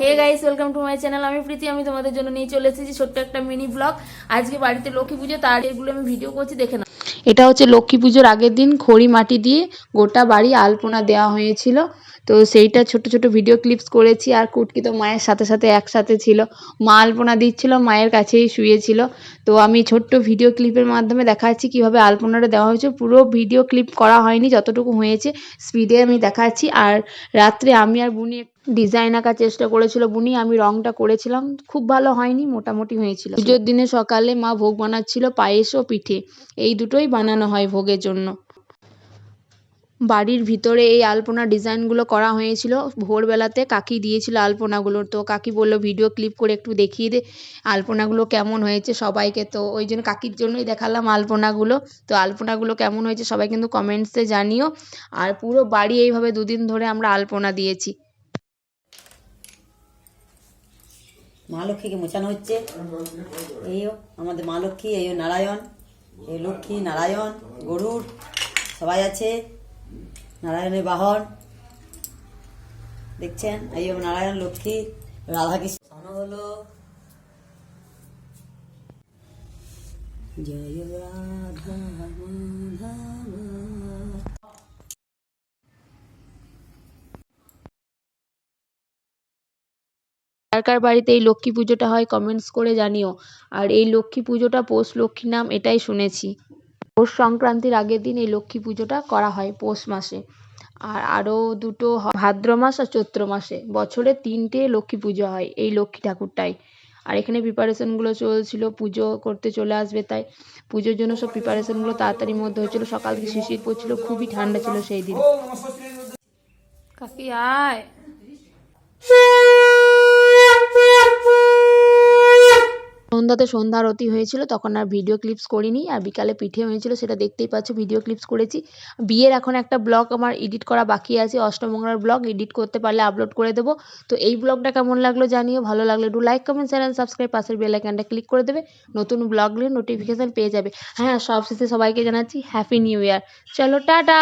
Hey guys welcome to my channel আমি প্রীতি, আমি তোমাদের জন্য নিয়ে চলে এসেছি ছোট্ট একটা মিনি ব্লগ আজকে বাড়িতে লক্ষ্মী পুজো, তার এগুলো আমি ভিডিও করছি, দেখে না এটা হচ্ছে লক্ষ্মী পুজোর আগের দিন খড়ি মাটি দিয়ে গোটা বাড়ি আলপনা দেওয়া হয়েছিল। তো সেইটা ছোট ছোট ভিডিও ক্লিপস করেছি আর কুটকি তো মায়ের সাথে সাথে একসাথে ছিল। মা আলপনা দিচ্ছিল, মায়ের কাছেই শুয়েছিল। তো আমি ছোট্ট ভিডিও ক্লিপের মাধ্যমে দেখাচ্ছি কীভাবে আলপনাটা দেওয়া হয়েছে। পুরো ভিডিও ক্লিপ করা হয়নি, যতটুকু হয়েছে স্পিডে আমি দেখাচ্ছি। আর রাত্রে আমি আর বুনি ডিজাইন আঁকার চেষ্টা করেছিল বুনি, আমি রংটা করেছিলাম, খুব ভালো হয়নি, মোটামুটি হয়েছিল। পুজোর দিনে সকালে মা ভোগ বানাচ্ছিল পায়েস ও পিঠে, এই দুটোই বানানো হয় ভোগের জন্য। বাড়ির ভিতরে এই আলপনা ডিজাইনগুলো করা হয়েছিল, ভোরবেলাতে কাকি দিয়েছিল আলপনাগুলো, তো কাকি বলল, ভিডিও ক্লিপ করে একটু দেখিয়ে দে, আলপনাগুলো কেমন হয়েছে সবাইকে। তো ওই জন্য কাকির জন্যই দেখালাম আলপনাগুলো, তো আলপনাগুলো কেমন হয়েছে সবাই কিন্তু কমেন্টসে জানিও। আর পুরো বাড়ি এইভাবে দুদিন ধরে আমরা আলপনা দিয়েছি। মা লক্ষ্মীকে মোছানো হচ্ছে। এই আমাদের মা লক্ষ্মী এই নারায়ণ, এই লক্ষ্মী, নারায়ণ গরুর সবাই আছে। নারায়ণের বাহন। দেখছেন? এই নারায়ণ, লক্ষ্মী, রাধাকৃষ্ণ। হলো। জয় রাধা কার কার বাড়িতে এই লক্ষ্মী পুজোটা হয় কমেন্টস করে জানিও। আর এই লক্ষ্মী পুজোটা পৌষ লক্ষ্মী নাম এটাই শুনেছি। পৌষ সংক্রান্তির আগের দিন এই লক্ষ্মী পুজোটা করা হয় পৌষ মাসে। আর আরও দুটো ভাদ্র মাস আর চৈত্র মাসে। বছরে তিনটে লক্ষ্মী পুজো হয় এই লক্ষ্মী ঠাকুরটাই। আর এখানে প্রিপারেশনগুলো চলছিল, পুজো করতে চলে আসবে তাই। পুজোর জন্য সব প্রিপারেশনগুলো তাড়াতাড়ির মধ্যে হয়েছিল সকাল থেকে শিশির পড়ছিল, খুবই ঠান্ডা ছিল সেই দিন। কাকি, আয়। সন্ধ্যাতে সন্ধ্যা আরতি হয়েছিল, তখন আর ভিডিও ক্লিপস করিনি আর বিকালে পিঠে হয়েছিল, সেটা দেখতেই পাচ্ছ ভিডিও ক্লিপস করেছি। বিয়ের এখন একটা ব্লগ আমার এডিট করা বাকি আছে, অষ্টমঙ্গলার ব্লগ এডিট করতে পারলে আপলোড করে দেবো। তো এই ব্লগটা কেমন লাগল জানিও, ভালো লাগলে একটু লাইক কমেন্ট চ্যানেল সাবস্ক্রাইব পাশের বেল আইকনটা ক্লিক করে দেবে, নতুন ব্লগগুলির নোটিফিকেশান পেয়ে যাবে। হ্যাঁ সবশেষে সবাইকে জানাচ্ছি হ্যাপি নিউ ইয়ার চলো, টাটা!